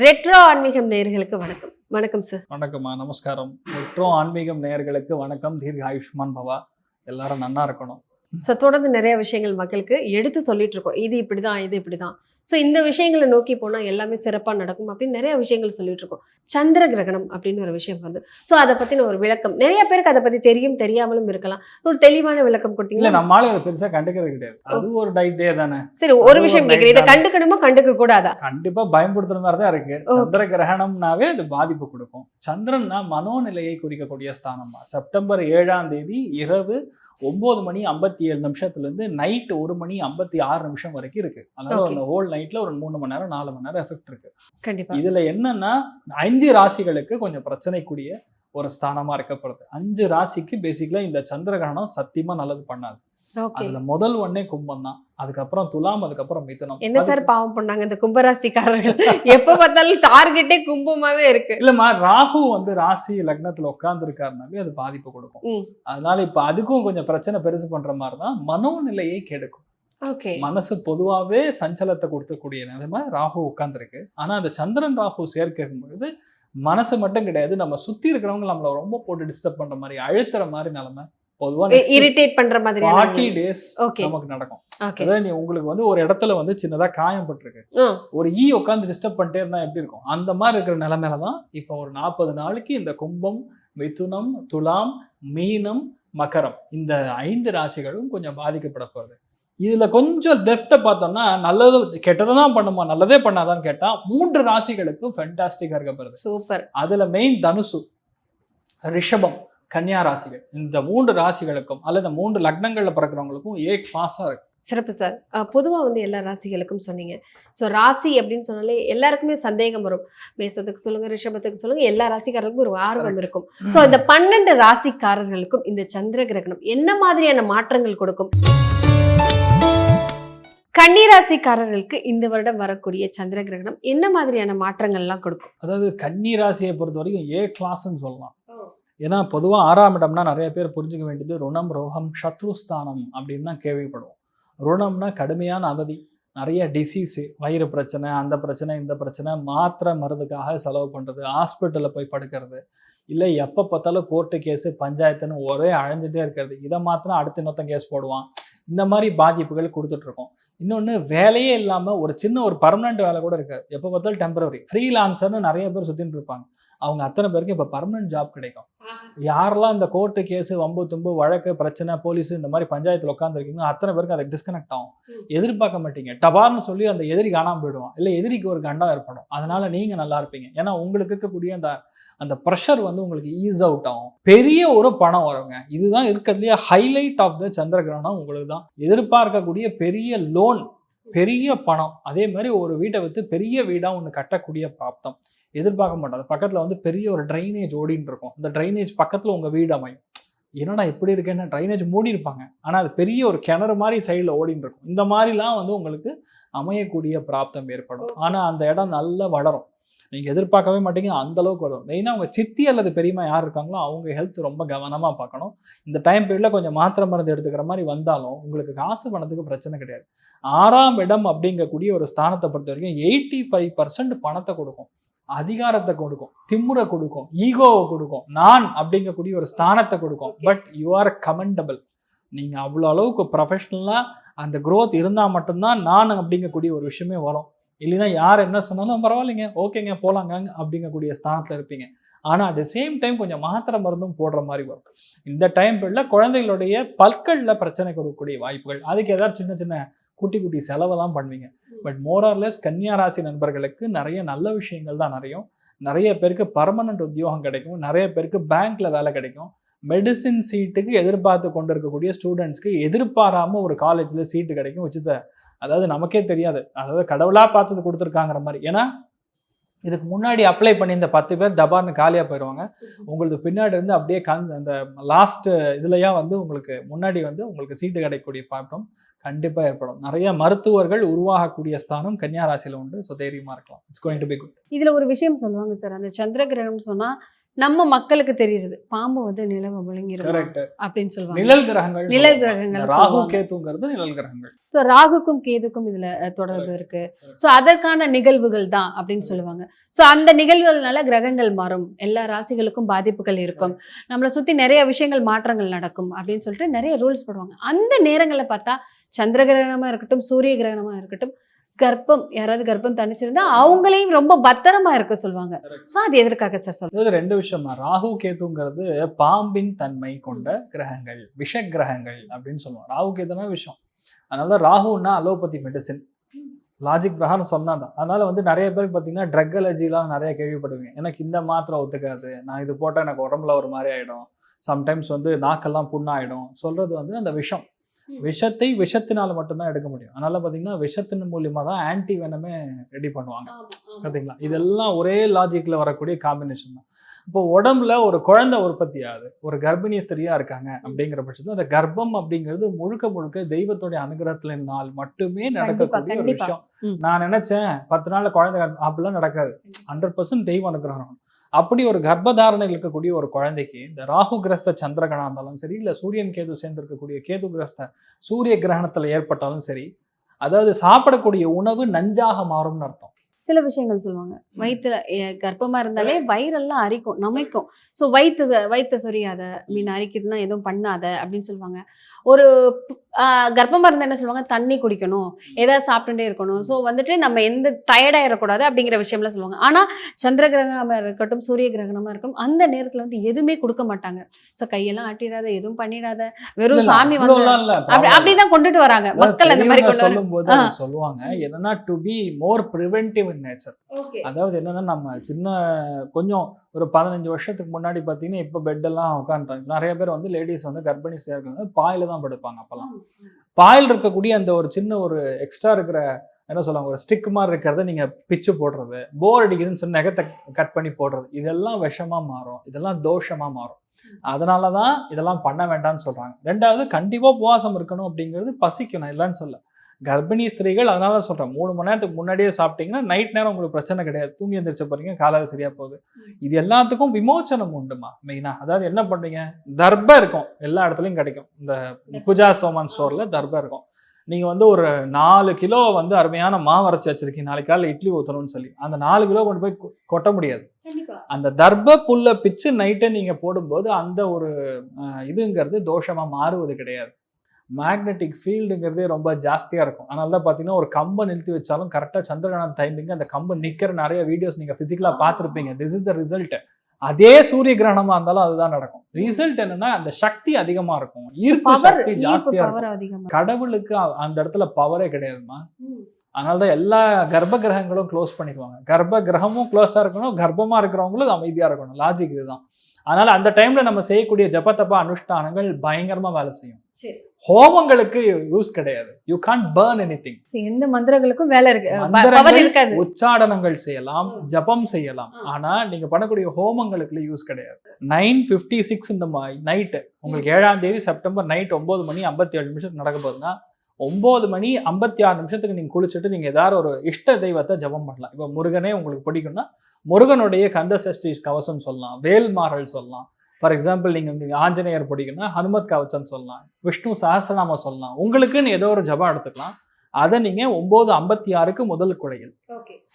Retro ஆன்மீகம் நேயர்களுக்கு வணக்கம். வணக்கம் சார் வணக்கம்மா. நமஸ்காரம். மெட்ரோ ஆன்மீகம் நேயர்களுக்கு வணக்கம். தீர்க்க ஆயுஷ்மான் பவா. எல்லாரும் நன்னா இருக்கணும். ஸோ தொடர்ந்து நிறைய விஷயங்கள் மக்களுக்கு எடுத்து சொல்லிட்டு இருக்கோம் இது இப்படிதான் இது இப்படிதான். ஸோ இந்த விஷயங்களை நோக்கி போனால் எல்லாமே சிறப்பாக நடக்கும் அப்படின்னு நிறைய விஷயங்கள் சொல்லிட்டு இருக்கோம் சந்திர கிரகணம் அப்படின்னு ஒரு விஷயம் வருது. ஸோ அதை பற்றின ஒரு விளக்கம். நிறைய பேருக்கு அதை பற்றி தெரியும் தெரியாமலும் இருக்கலாம். ஒரு தெளிவான விளக்கம் இல்ல கொடுத்தீங்களா நம்மளால அதை பெருசா கண்டுக்கிறது கிடையாது. அது ஒரு டைட் டே தானே. சரி ஒரு விஷயம் கேட்குறேன் இதை கண்டுக்கணுமா கண்டுக்க கூடாதா? கண்டிப்பா பயன்படுத்துற மாதிரி தான் இருக்கு. சந்திர கிரகணம்னாவே அது பாதிப்பு கொடுக்கும். சந்திரன்னா மனோநிலையை குறிக்கக்கூடிய ஸ்தானமா செப்டம்பர் ஏழாம் தேதி இரவு ஒன்பது மணி ஐம்பத்தி ஏழு நிமிஷத்துல இருந்து நைட் ஒரு மணி ஐம்பத்தி ஆறு நிமிஷம் வரைக்கும் இருக்கு. அதனால. அந்த ஹோல் நைட்ல ஒரு மூணு மணி நேரம் நாலு மணி நேரம் எஃபெக்ட் இருக்கு. கண்டிப்பா. இதுல என்னன்னா அஞ்சு ராசிகளுக்கு கொஞ்சம் பிரச்சனைக்குரிய ஒரு ஸ்தானமா இருக்கப்படுது. அஞ்சு ராசிக்கு பேசிக்கலா இந்த சந்திர கிரகணம் சத்தியமா நல்லது பண்ணாது. அதுல முதல் ஒன்னே கும்பம் தான் அதுக்கப்புறம் துலாம் அதுக்கப்புறம் மிதுனம். என்ன சார் பாவம் பண்ணாங்க இந்த கும்பராசிக்காரர்கள்? எப்ப பார்த்தாலும் டார்கெட்டே கும்பமாவே இருக்கு. இல்லம்மா ராகு வந்து ராசி லக்னத்துல உட்கார்ந்து இருக்காருனாலே அது பாதிப்பு கொடுக்கும். அதனால இப்ப அதுக்கும் கொஞ்சம் பிரச்சனை பெருசு பண்ற மாதிரி தான் மனோநிலையை கெடுக்கும். ஓகே. மனசு பொதுவாவே சஞ்சலத்தை கொடுக்கக்கூடிய நிலைமை ராகு உட்கார்ந்துருக்கு. ஆனா அந்த சந்திரன் ராகு சேர்க்கும் பொழுது மனசு மட்டும் கிடையாது நம்ம சுத்தி இருக்கிறவங்க நம்மள ரொம்ப போட்டு டிஸ்டர்ப் பண்ற மாதிரி அழுத்துற மாதிரி நிலைமை பொதுவா இரிட்டேட் பண்ற ஃபார்ட்டி மாதிரி டேஸ் ஓகே நமக்கு நடக்கும். ஓகே அதாவது நீ உங்களுக்கு வந்து ஒரு இடத்துல வந்து சின்னதா காயம் பட்டிருக்கு. ஒரு ஈ உட்காந்து டிஸ்டர்ப் பண்ணிட்டே இருந்தா எப்படி இருக்கும்? அந்த மாதிரி இருக்கிற நிலைமையில தான் இப்போ ஒரு நாற்பது நாளைக்கு இந்த கும்பம் மிதுனம் துலாம் மீனம் மகரம் இந்த ஐந்து ராசிகளும் கொஞ்சம் பாதிக்கப்பட போகுது. இதுல கொஞ்சம் டெஃப்ட பார்த்தோம்னா நல்லது கெட்டதை தான் பண்ணுமா? நல்லதே பண்ணாதான்னு கேட்டா மூன்று ராசிகளுக்கும் ஃபென்டாஸ்டிக்கா இருக்க போகுது. சூப்பர் அதுல மெயின் தனுசு ரிஷபம். கன்னியா ராசிகள். இந்த மூன்று ராசிகளுக்கும் அல்லது மூன்று லக்னங்கள்ல பிறக்கிறவங்களுக்கும் ஏ கிளாஸா இருக்கு. சிறப்பு சார். பொதுவாக வந்து எல்லா ராசிகளுக்கும் சொன்னீங்க. ஸோ ராசி அப்படின்னு சொன்னாலே எல்லாருக்குமே சந்தேகம் வரும். மேசத்துக்கு சொல்லுங்க ரிஷபத்துக்கு சொல்லுங்க எல்லா ராசிக்காரர்களுக்கும் ஒரு ஆர்வம். இருக்கும். ஸோ இந்த பன்னெண்டு ராசிக்காரர்களுக்கும் இந்த சந்திர கிரகணம் என்ன மாதிரியான மாற்றங்கள் கொடுக்கும்? கன்னிராசிக்காரர்களுக்கு இந்த வருடம் வரக்கூடிய சந்திர கிரகணம் என்ன மாதிரியான மாற்றங்கள்லாம் கொடுக்கும்? அதாவது கன்னி ராசியை பொறுத்த வரைக்கும் ஏ கிளாஸ்ன்னு சொல்லலாம். ஏன்னா பொதுவாக ஆறாம் இடம்னா நிறைய பேர் புரிஞ்சுக்க வேண்டியது ருணம் ரோகம் சத்ருஸ்தானம் அப்படின்னு தான் கேள்விப்படுவோம். ருணம்னா கடுமையான அவதி நிறைய டிசீஸு வயிறு பிரச்சனை அந்த பிரச்சனை இந்த பிரச்சனை மாத்திரை மருந்துக்காக செலவு பண்ணுறது ஹாஸ்பிட்டலில் போய் படுக்கிறது இல்லை எப்போ பார்த்தாலும் கோர்ட்டு கேஸு பஞ்சாயத்துன்னு ஒரே அழைஞ்சிட்டே இருக்கிறது. இதை மாத்திரம் அடுத்த இன்னொருத்தன் கேஸ் போடுவான். இந்த மாதிரி பாதிப்புகள் கொடுத்துட்ருக்கோம் இன்னொன்று வேலையே இல்லாமல் ஒரு சின்ன ஒரு பர்மனெண்ட் வேலை கூட இருக்காது. எப்போ பார்த்தாலும் டெம்பரவரி ஃப்ரீலான்சர்னு நிறைய பேர் சுற்றின்னு இருப்பாங்க. அவங்க அத்தனை பேருக்கு இப்போ பர்மனெண்ட் ஜாப் கிடைக்கும். யாரெல்லாம் இந்த கோர்ட்டு கேஸு வம்பு தும்பு வழக்கு பிரச்சனை போலீஸ் இந்த மாதிரி பஞ்சாயத்தில் உட்காந்துருக்கீங்க அத்தனை பேருக்கு அதுக்கு டிஸ்கனெக்ட் ஆகும். எதிர்பார்க்க மாட்டீங்க. டபார்னு சொல்லி அந்த எதிரி காணாம போயிடுவான். இல்லை எதிரிக்கு ஒரு கண்டம் ஏற்படும். அதனால நீங்க நல்லா இருப்பீங்க. ஏன்னா உங்களுக்கு இருக்கக்கூடிய அந்த அந்த ப்ரெஷர் வந்து உங்களுக்கு ஈஸ் அவுட் ஆகும். பெரிய ஒரு பணம் வருங்க. இதுதான் இருக்கிறதுலையே ஹைலைட் ஆஃப் த சந்திரகிரகணம் உங்களுக்கு தான். எதிர்பார்க்கக்கூடிய பெரிய லோன் பெரிய பணம். அதே மாதிரி ஒரு வீட்டை விற்று பெரிய வீடாக ஒன்று கட்டக்கூடிய பிராப்தம். எதிர்பார்க்க மாட்டோம். அது பக்கத்தில் வந்து பெரிய ஒரு ட்ரைனேஜ் ஓடின்னு இருக்கும். அந்த ட்ரைனேஜ் பக்கத்தில் உங்கள் வீடு அமையும். என்னடா இப்படி இருக்குன்னு ட்ரைனேஜ் மூடி இருப்பாங்க. ஆனால் அது பெரிய ஒரு கிணறு மாதிரி சைடில் ஓடின்னு இருக்கும். இந்த மாதிரிலாம் வந்து உங்களுக்கு அமையக்கூடிய பிராப்தம் ஏற்படும். ஆனால் அந்த இடம் நல்லா வளரும். நீங்கள் எதிர்பார்க்கவே மாட்டீங்க அந்த அளவுக்கு வரும் மெயினாக உங்கள் சித்தி அல்லது பெரியம்மா யார் இருக்காங்களோ அவங்க ஹெல்த் ரொம்ப கவனமாக பார்க்கணும். இந்த டைம் பீரியடில் கொஞ்சம் மாத்திரை மருந்து எடுத்துக்கிற மாதிரி வந்தாலும் உங்களுக்கு காசு பணத்துக்கு பிரச்சனை கிடையாது. ஆறாம் இடம் அப்படிங்கக்கூடிய ஒரு ஸ்தானத்தை பொறுத்த வரைக்கும் எயிட்டி ஃபைவ் பர்சன்ட் பணத்தை கொடுக்கும். அதிகாரத்தை கொடுக்கும் திமுறை கொடுக்கும் ஈகோவை கொடுக்கும் நான் அப்படிங்கக்கூடிய ஒரு ஸ்தானத்தை கொடுக்கும். பட் யூ ஆர் கமெண்டபிள் நீங்கள் அவ்வளோ அளவுக்கு ப்ரொஃபஷ்னலாக அந்த growth இருந்தால் மட்டும்தான் நான் அப்படிங்கக்கூடிய ஒரு விஷயமே வரும். இல்லைன்னா யார் என்ன சொன்னாலும் பரவாயில்லைங்க ஓகேங்க போலாங்க அப்படிங்கக்கூடிய ஸ்தானத்தில் இருப்பீங்க. ஆனால் அட் த சேம் டைம் கொஞ்சம் மாத்திரை மருந்தும் போடுற மாதிரி வரும் இந்த டைம் பீரியடில் குழந்தைகளுடைய பற்களில் பிரச்சனை கொடுக்கக்கூடிய வாய்ப்புகள். அதுக்கு ஏதாவது சின்ன சின்ன குட்டி குட்டி செலவெல்லாம் பண்ணுவீங்க. பட் மோரார்லெஸ் கன்னியா ராசி நண்பர்களுக்கு நிறைய நல்ல விஷயங்கள் தான் நிறையும். நிறைய பேருக்கு பர்மனன்ட் உத்தியோகம் கிடைக்கும். நிறைய பேருக்கு பேங்க்ல வேலை கிடைக்கும். மெடிசின் சீட்டுக்கு எதிர்பார்த்து கொண்டு இருக்கக்கூடிய ஸ்டூடெண்ட்ஸ்க்கு எதிர்பாராம ஒரு காலேஜ்ல சீட்டு கிடைக்கும் is a அதாவது நமக்கே தெரியாது. அதாவது கடவுளா பார்த்தது கொடுத்துருக்காங்கிற மாதிரி. ஏன்னா இதுக்கு முன்னாடி அப்ளை பண்ணி இந்த பத்து பேர் தபார்னு காலியாக போயிடுவாங்க உங்களுக்கு பின்னாடி இருந்து அப்படியே கண் அந்த லாஸ்ட் இதுலயா வந்து உங்களுக்கு முன்னாடி வந்து உங்களுக்கு சீட்டு கிடைக்கக்கூடிய பாட்டம். கண்டிப்பாக ஏற்படும். நிறைய மருத்துவர்கள் உருவாகக்கூடிய ஸ்தானம் கன்னியாராசியில் உண்டு. ஸோ தைரியமாக இருக்கலாம். It's going to be good இதில் ஒரு விஷயம் சொல்லுவாங்க சார். அந்த சந்திர கிரகணம் சொன்னால் நம்ம மக்களுக்கு தெரியுது. பாம்பு வந்து நிலவை முழுங்கிரும் அப்படின்னு சொல்லுவாங்க. நிழல் கிரகங்கள் நிழல். கிரகங்கள் ராகு. கேத்துங்கிறது நிழல் கிரகங்கள். ஸோ ராகுக்கும் கேதுக்கும் இதுல தொடர்பு இருக்கு. ஸோ அதற்கான நிகழ்வுகள் தான் அப்படின்னு சொல்லுவாங்க. ஸோ அந்த நிகழ்வுகள்னால கிரகங்கள் மாறும். எல்லா ராசிகளுக்கும் பாதிப்புகள் இருக்கும். நம்மளை சுத்தி நிறைய விஷயங்கள் மாற்றங்கள் நடக்கும் அப்படின்னு சொல்லிட்டு நிறைய ரூல்ஸ் போடுவாங்க. அந்த நேரங்களில் பார்த்தா சந்திர கிரகணமா இருக்கட்டும் சூரிய கிரகணமா இருக்கட்டும் கர்ப்பம் யாராவது கர்ப்பம் தனிச்சிருந்தா அவங்களையும் ரொம்ப பத்திரமா இருக்க சொல்லுவாங்க. ஸோ அது எதற்காக சார் சொல்லுங்க ரெண்டு விஷயமா ராகு கேத்துங்கிறது பாம்பின் தன்மை கொண்ட கிரகங்கள் விஷ கிரகங்கள் அப்படின்னு சொல்லுவோம். ராகு கேத்துனா விஷம். அதனால தான் ராகுன்னா அலோபதி மெடிசின் லாஜிக் பிரகாரம் சொன்னாதான். அதனால வந்து நிறைய பேருக்கு பார்த்தீங்கன்னா ட்ரக் அலர்ஜிலாம் நிறைய கேள்விப்படுவீங்க. எனக்கு இந்த மாத்திரை ஒத்துக்காது. நான் இது போட்டால் எனக்கு உடம்புல ஒரு மாதிரி ஆயிடும். சம்டைம்ஸ் வந்து நாக்கெல்லாம் புண்ணாயிடும். சொல்றது வந்து அந்த விஷம். விஷத்தை விஷத்தினால மட்டும்தான் எடுக்க முடியும். அதனால பார்த்தீங்கன்னா விஷத்தின் மூலியமா தான் ஆன்டி வெனமே ரெடி பண்ணுவாங்க. பார்த்தீங்களா இதெல்லாம் ஒரே லாஜிக்ல வரக்கூடிய காம்பினேஷன் தான். இப்போ உடம்புல ஒரு குழந்தை உற்பத்தி ஆகுது ஒரு கர்ப்பிணி ஸ்திரியா இருக்காங்க அப்படிங்கிற பட்சத்துல அந்த கர்ப்பம் அப்படிங்கிறது முழுக்க முழுக்க தெய்வத்துடைய அனுகிரகத்தினால் மட்டுமே நடக்கக்கூடிய ஒரு. விஷயம். நான் நினைச்சேன் பத்து நாள்ல குழந்தை அப்படிலாம் நடக்காது. ஹண்ட்ரட் பர்சன்ட் தெய்வ அனுகிரகம். அப்படி ஒரு கர்ப்பதாரணையில் இருக்கக்கூடிய ஒரு குழந்தைக்கு இந்த ராகு கிரஸ்த சந்திரகணம் இருந்தாலும் சரி இல்ல சூரியன் கேது சேர்ந்திருக்கக்கூடிய கேது கிரஸ்த சூரிய கிரகணத்துல ஏற்பட்டாலும் சரி அதாவது சாப்பிடக்கூடிய உணவு நஞ்சாக மாறும்னு அர்த்தம். சில விஷயங்கள் சொல்லுவாங்க. வயிற்றுல எ- கர்ப்பமா இருந்தாலே வயிறெல்லாம் அரிக்கும் நமைக்கும். ஸோ வயிற்று வயிற்று சொரியாத மீன் அரிக்குதுன்னா எதுவும் பண்ணாத அப்படின்னு சொல்லுவாங்க. ஒரு ப்- ஆ, கர்ப்பமா இருந்தா என்ன சொல்லுவாங்க? தண்ணி குடிக்கணும். ஏதாவது சாப்பிட்டுட்டே இருக்கணும். ஸோ வந்துட்டு நம்ம எந்த டயர்டாக இருக்கக்கூடாது அப்படிங்கிற விஷயம்லாம் சொல்லுவாங்க. ஆனா சந்திர கிரகணமா இருக்கட்டும் சூரிய கிரகணமா இருக்கட்டும் அந்த நேரத்துல வந்து எதுவுமே கொடுக்க மாட்டாங்க. ஸோ கையெல்லாம் ஆட்டிடாத எதுவும் பண்ணிடாத. வெறும் சாமி வந்து அப்படி. அப்படிதான் கொண்டுட்டு வராங்க. மக்கள் அந்த மாதிரி சொல்லும்போது சொல்லுவாங்க என்னன்னா to be more preventive in nature அதாவது என்னன்னா நம்ம சின்ன கொஞ்சம் ஒரு பதினஞ்சு வருஷத்துக்கு முன்னாடி பார்த்தீங்கன்னா இப்போ பெட்டெல்லாம் உட்காந்துட்டோம் நிறைய பேர் வந்து லேடிஸ் வந்து கர்ப்பிணி சேர்க்கிறது பாயில தான் படுப்பாங்க அப்பெல்லாம். பாயில் இருக்கக்கூடிய அந்த ஒரு சின்ன ஒரு எக்ஸ்ட்ரா இருக்கிற என்ன சொல்லுவாங்க ஒரு ஸ்டிக் மாதிரி இருக்கிறத நீங்க பிச்சு போடுறது போர் அடிக்குதுன்னு சொல்லி நகத்தை கட் பண்ணி போடுறது இதெல்லாம் விஷமா மாறும். இதெல்லாம் தோஷமா மாறும். அதனால தான் இதெல்லாம் பண்ண வேண்டாம்னு சொல்றாங்க. ரெண்டாவது கண்டிப்பா உபவாசம் இருக்கணும் அப்படிங்கிறது பசிக்கும் நான் இல்லைன்னு சொல்ல கர்ப்பிணி ஸ்திரீகள் அதனால தான் சொல்றேன். மூணு மணி நேரத்துக்கு முன்னாடியே சாப்பிட்டீங்கன்னா நைட் நேரம் உங்களுக்கு பிரச்சனை கிடையாது. தூங்கி எந்திரிச்ச போறீங்க காலையில் சரியா போகுது. இது எல்லாத்துக்கும் விமோச்சனம் உண்டுமா? மெயினா அதாவது என்ன பண்றீங்க தர்ப இருக்கும். எல்லா இடத்துலயும் கிடைக்கும். இந்த பூஜா சோமான் ஸ்டோர்ல தர்ப இருக்கும். நீங்க வந்து ஒரு நாலு கிலோ வந்து அருமையான மாவு அரைச்சி வச்சிருக்கீங்க. நாளைக்கு காலையில் இட்லி ஊற்றணும்னு சொல்லி. அந்த நாலு கிலோ கொண்டு போய் கொட்ட முடியாது. அந்த தர்ப புல்லை பிச்சு நைட்டை நீங்க போடும்போது அந்த ஒரு இதுங்கிறது தோஷமா மாறுவது கிடையாது. மேக்னெட்டிக் ஃபீல்டுங்கிறதே ரொம்ப ஜாஸ்தியா இருக்கும். அதனால தான் பார்த்தீங்கன்னா ஒரு கம்பை நிறுத்தி வச்சாலும் கரெக்டாக சந்திரகிரகணம் டைமிங் அந்த கம்பை நிக்கிற நிறைய வீடியோஸ் நீங்க பிசிக்கலா பார்த்துருப்பீங்க. திஸ் இஸ் த ரிசல்ட் அதே சூரிய கிரகணமா இருந்தாலும் அதுதான் நடக்கும். ரிசல்ட் என்னன்னா அந்த சக்தி அதிகமா இருக்கும். ஈர்ப்பு சக்தி ஜாஸ்தியா இருக்கும். கடவுளுக்கு அந்த இடத்துல பவரே கிடையாதுமா அதனாலதான் எல்லா கர்ப்ப கிரகங்களும் க்ளோஸ் பண்ணிக்குவாங்க. கர்ப்ப கிரகமும் க்ளோஸா இருக்கணும் கர்ப்பமா இருக்கிறவங்களும் அமைதியா இருக்கணும். லாஜிக் இதுதான். அதனால அந்த டைம்ல நம்ம செய்யக்கூடிய ஜபத்தப்பா அனுஷ்டானங்கள் பயங்கரமா வேலை செய்யும். ஹோமங்களுக்கு யூஸ் கிடையாது. You can burn anything எந்த மந்திரங்களுக்கும் வேலை இருக்கு. உச்சாடனங்கள் செய்யலாம். ஜபம் செய்யலாம். ஆனா நீங்க பண்ணக்கூடிய ஹோமங்களுக்கு யூஸ் கிடையாது. நைன் பிப்டி சிக்ஸ் இந்த நைட்டு உங்களுக்கு ஏழாம் தேதி செப்டம்பர் நைட் ஒன்பது மணி ஐம்பத்தி ஏழு நிமிஷத்துக்கு நடக்க போகுதுன்னா ஒன்பது மணி ஐம்பத்தி ஆறு நிமிஷத்துக்கு நீங்க குளிச்சுட்டு நீங்க ஏதாவது ஒரு இஷ்ட தெய்வத்தை ஜபம் பண்ணலாம். இப்போ முருகனே உங்களுக்கு பிடிக்கும்னா முருகனுடைய கந்த சஷ்டி கவசம் சொல்லலாம் வேல்மாறல் சொல்லலாம். ஃபார் எக்ஸாம்பிள் நீங்க இங்க ஆஞ்சநேயர் பிடிக்கும்னா ஹனுமத் கவச்சம் சொல்லலாம் விஷ்ணு சஹஸ்ரநாமம் சொல்லலாம். உங்களுக்குன்னு ஏதோ ஒரு ஜபம் எடுத்துக்கலாம். அதை நீங்க ஒன்பது ஐம்பத்தி ஆறுக்கு முதல் குழையில்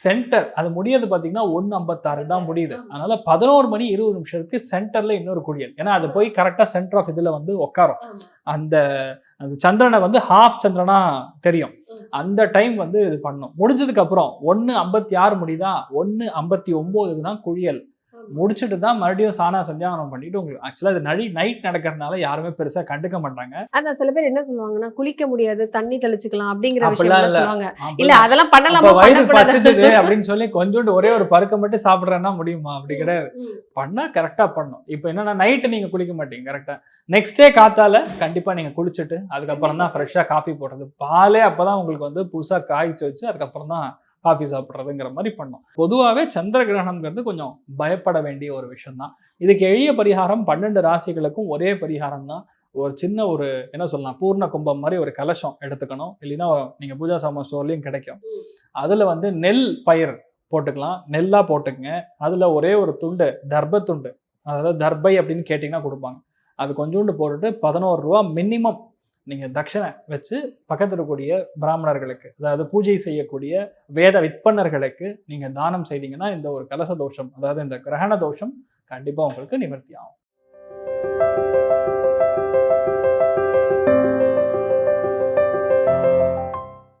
சென்டர் அது முடியாது பார்த்தீங்கன்னா ஒன்று ஐம்பத்தாறு தான் முடியுது. அதனால பதினோரு மணி இருபது நிமிஷத்துக்கு சென்டர்ல இன்னொரு குடியல். ஏன்னா அது போய் கரெக்டாக சென்டர் ஆஃப் இதில் வந்து உட்காரும் அந்த அந்த சந்திரனை வந்து ஹாஃப் சந்திரனா தெரியும். அந்த டைம் வந்து இது பண்ணும். முடிஞ்சதுக்கு அப்புறம் ஒன்று ஐம்பத்தி ஆறு முடியுதா? ஒன்று ஐம்பத்தி ஒம்போதுக்கு தான் குழியல் முடிச்சுட்டு தான் மறுபடியும் சாணா சந்தியாவனம் பண்ணிட்டு உங்களுக்கு ஆக்சுவலாக இது நடி நைட் நடக்கிறதுனால யாருமே பெருசா கண்டுக்க மாட்டாங்க. அதான் சில பேர் என்ன சொல்லுவாங்கன்னா குளிக்க முடியாது தண்ணி தெளிச்சுக்கலாம் அப்படிங்கிற விஷயம் இல்ல. சொல்லுவாங்க. இல்ல அதெல்லாம் பண்ணலாமா? வயிறு பசிச்சுது அப்படின்னு சொல்லி கொஞ்சோண்டு ஒரே ஒரு பருக்க மட்டும் சாப்பிடுறேன்னா முடியுமா? அப்படி கிடையாது. பண்ணா கரெக்டா பண்ணும். இப்போ என்னன்னா நைட்டு நீங்க குளிக்க மாட்டீங்க கரெக்டா நெக்ஸ்ட் டே காத்தால கண்டிப்பா நீங்க குளிச்சுட்டு அதுக்கப்புறம் தான் ஃப்ரெஷ்ஷா காஃபி போடுறது. பாலே அப்பதான் உங்களுக்கு வந்து புதுசா காய்ச்சி வச்சு அதுக்கப்புறம் தான் காஃபி சாப்பிட்றதுங்கிற மாதிரி பண்ணும். பொதுவாகவே சந்திர கிரகணம்ங்கிறது கொஞ்சம் பயப்பட வேண்டிய ஒரு விஷயம் தான் இதுக்கு எளிய பரிகாரம் பன்னெண்டு ராசிகளுக்கும் ஒரே பரிகாரம் தான் ஒரு சின்ன ஒரு என்ன சொல்லலாம் பூர்ண கும்பம் மாதிரி ஒரு கலசம் எடுத்துக்கணும். இல்லைன்னா நீங்கள் பூஜா சாமான் ஸ்டோர்லேயும் கிடைக்கும். அதில் வந்து நெல் பயிர் போட்டுக்கலாம். நெல்லாக போட்டுக்கங்க. அதில் ஒரே ஒரு துண்டு தர்ப துண்டு அதாவது தர்பை அப்படின்னு கேட்டிங்கன்னா கொடுப்பாங்க. அது கொஞ்சோண்டு போட்டுட்டு பதினோரு ரூபா மினிமம் நீங்கள் தட்சணை வச்சு பக்கத்தில் இருக்கக்கூடிய பிராமணர்களுக்கு அதாவது பூஜை செய்யக்கூடிய வேத விற்பனர்களுக்கு நீங்கள் தானம் செய்தீங்கன்னா இந்த ஒரு கலச தோஷம் அதாவது இந்த கிரகண தோஷம் கண்டிப்பாக உங்களுக்கு நிவர்த்தி ஆகும்.